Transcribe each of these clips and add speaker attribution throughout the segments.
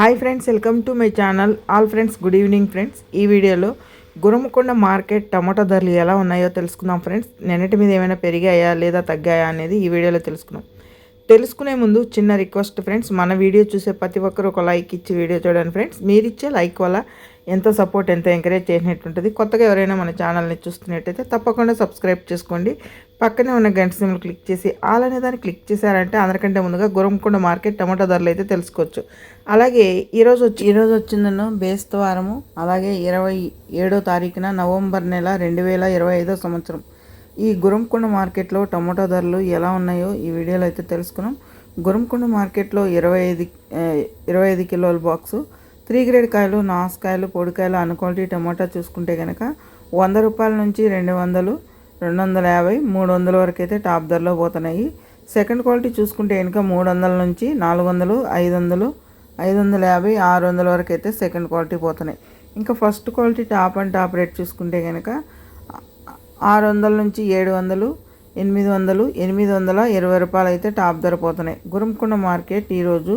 Speaker 1: Hi friends welcome to my channel all friends good evening friends ఈ వీడియోలో గురమకొండ market టమాటా ధరలు ఎలా ఉన్నాయో తెలుసుకుందాం ఫ్రెండ్స్ నిన్నటి మీద ఏమైనా పెరిగాయా లేదా తగ్గాయా అనేది ఈ వీడియోలో తెలుసుకుందాం. తెలుసుకునే ముందు చిన్న రిక్వెస్ట్ ఫ్రెండ్స్ మన వీడియో చూసే ప్రతి ఒక్కరు ఒక లైక్ ఇచ్చి వీడియో చూడండి ఫ్రెండ్స్ మీరు ఇచ్చే లైక్ వల్ల ఎంతో సపోర్ట్ ఎంతో ఎంకరేజ్ చేసినట్టుంటుంది. కొత్తగా ఎవరైనా మన ఛానల్ని చూస్తున్నట్టయితే తప్పకుండా సబ్స్క్రైబ్ చేసుకోండి. పక్కనే ఉన్న గంట సిమ్లు క్లిక్ చేసి ఆల్ అనే దాన్ని క్లిక్ చేశారంటే అందరికంటే ముందుగా గురంకొండ మార్కెట్ టమాటా ధరలు అయితే తెలుసుకోవచ్చు. అలాగే ఈరోజు వచ్చి ఈరోజు వచ్చిందను బేస్తవారము అలాగే ఇరవై ఏడో తారీఖున నవంబర్ నెల రెండు వేల ఇరవై ఐదో సంవత్సరం. ఈ గురంకొండ మార్కెట్లో టమాటా ధరలు ఎలా ఉన్నాయో ఈ వీడియోలో అయితే తెలుసుకున్నాం. గురంకొండ మార్కెట్లో ఇరవై ఐదు ఇరవై ఐదు కిలోల బాక్సు త్రీ గ్రేడ్ కాయలు నాసుకాయలు పొడికాయలు అన్ క్వాలిటీ టమాటా చూసుకుంటే కనుక వంద రూపాయల నుంచి రెండు వందలు రెండు వందల యాభై మూడు వందల వరకు అయితే టాప్ ధరలో పోతున్నాయి. సెకండ్ క్వాలిటీ చూసుకుంటే కనుక మూడు వందల నుంచి నాలుగు వందలు ఐదు వందలు ఐదు వందల యాభై ఆరు వందల వరకు అయితే సెకండ్ క్వాలిటీ పోతున్నాయి. ఇంకా first quality top and top rate చూసుకుంటే కనుక ఆరు వందల నుంచి ఏడు వందలు ఎనిమిది వందలు ఎనిమిది వందల ఇరవై రూపాయలు అయితే టాప్ ధర పోతున్నాయి. గురంకొండ మార్కెట్ ఈరోజు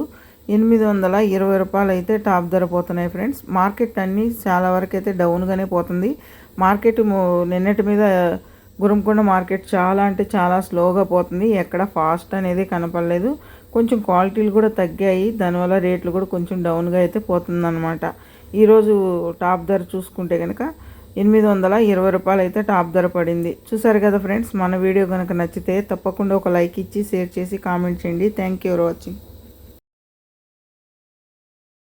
Speaker 1: ఎనిమిది వందల ఇరవై రూపాయలు అయితే టాప్ ధర పోతున్నాయి ఫ్రెండ్స్. మార్కెట్ అన్నీ చాలా వరకు అయితే డౌన్గానే పోతుంది. మార్కెట్ నిన్నటి మీద గురంకొండ మార్కెట్ చాలా అంటే చాలా స్లోగా పోతుంది. ఎక్కడ ఫాస్ట్ అనేది కనపడలేదు. కొంచెం క్వాలిటీలు కూడా తగ్గాయి. దానివల్ల రేట్లు కూడా కొంచెం డౌన్గా అయితే పోతుందన్నమాట. ఈరోజు టాప్ ధర చూసుకుంటే కనుక ఎనిమిది వందల ఇరవై రూపాయలు అయితే టాప్ ధర పడింది. చూసారు కదా ఫ్రెండ్స్ మన వీడియో కనుక నచ్చితే తప్పకుండా ఒక లైక్ ఇచ్చి షేర్ చేసి కామెంట్ చేయండి. Thank you for watching.